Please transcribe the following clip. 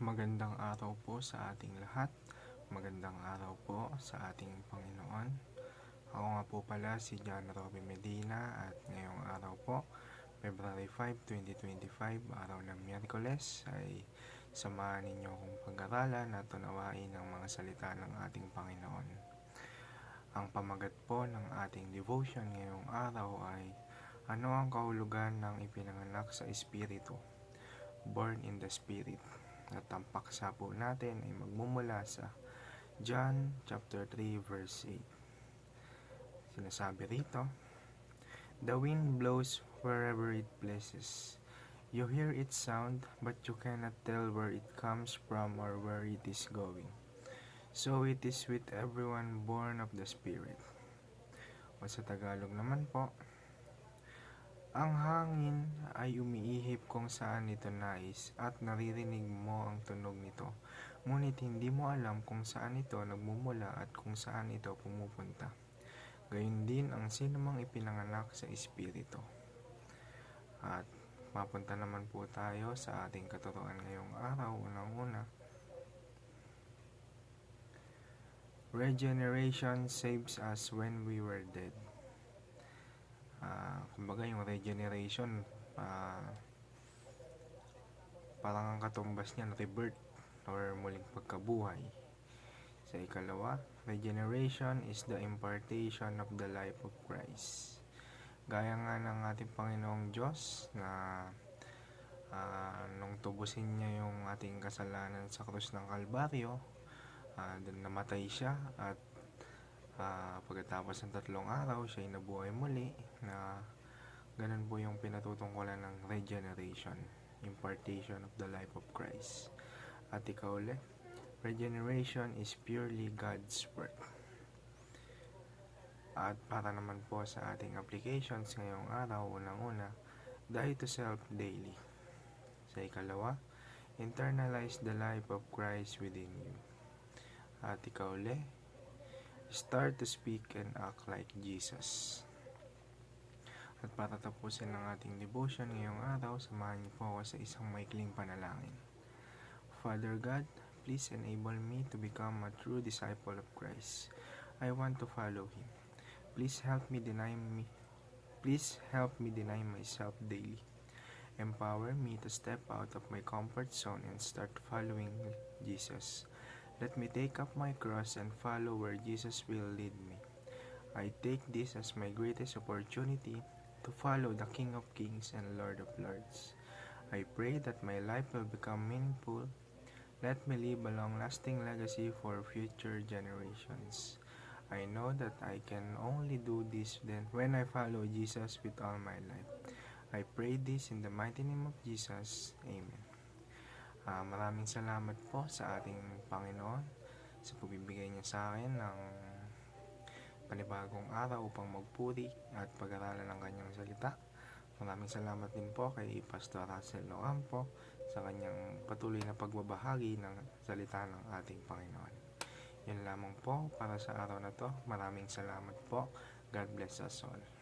Magandang araw po sa ating lahat. Magandang araw po sa ating Panginoon. Ako nga po pala si John Robby Medina at ngayong araw po, February 5, 2025, araw ng Miyerkules ay samahan ninyo akong pag-aralan at tunawain ang mga salita ng ating Panginoon. Ang pamagat po ng ating devotion ngayong araw ay ano ang kahulugan ng ipinanganak sa Espiritu? Born in the Spirit. At ang paksa po natin ay magmumula sa John chapter 3 verse 8. Sinasabi rito, The wind blows wherever it pleases. You hear its sound, but you cannot tell where it comes from or where it is going. So it is with everyone born of the Spirit. O sa Tagalog naman po, ang hangin ay umiihip kung saan ito nais at naririnig mo ang tunog nito. Ngunit hindi mo alam kung saan ito nagmumula at kung saan ito pumupunta. Gayun din ang sinumang ipinanganak sa Espiritu. At mapunta naman po tayo sa ating katuruan ngayong araw, unang-una. Regeneration saves us when we were dead. Ah, kumbaga yung regeneration, ah, parang ang katumbas niyan, rebirth or muling pagkabuhay. Sa ikalawa, regeneration is the impartation of the life of Christ. Gaya nga ng ating Panginoong Diyos na ah, nung tubusin niya yung ating kasalanan sa krus ng Kalbaryo, doon namatay siya at Ah, pagkatapos ng tatlong araw, siya ay nabuhay muli na ganun po yung pinatutungkulan ng regeneration, impartation of the life of Christ. At ikaw ulit, regeneration is purely God's work. At para naman po sa ating applications ngayong araw, unang-una, die to self daily. Sa ikalawa, internalize the life of Christ within you. At ikaw ulit, Start to speak and act like Jesus. At para tapusin ang ating devotion ngayong araw, samahan niyo po ako sa isang maikling panalangin. Father God, please enable me to become a true disciple of Christ. I want to follow Him. Please help me deny me. Please help me deny myself daily. Empower me to step out of my comfort zone and start following Jesus. Let me take up my cross and follow where Jesus will lead me. I take this as my greatest opportunity to follow the King of Kings and Lord of Lords. I pray that my life will become meaningful. Let me leave a long lasting legacy for future generations. I know that I can only do this then when I follow Jesus with all my life. I pray this in the mighty name of Jesus. Amen. Uh, maraming salamat po sa ating Panginoon sa pagbibigay niya sa akin ng panibagong araw upang magpuri at pag-aralan ng kanyang salita. Maraming salamat din po kay Pastor Russell Ocampo sa kanyang patuloy na pagbabahagi ng salita ng ating Panginoon. Yan lamang po para sa araw na to. Maraming salamat po. God bless us all.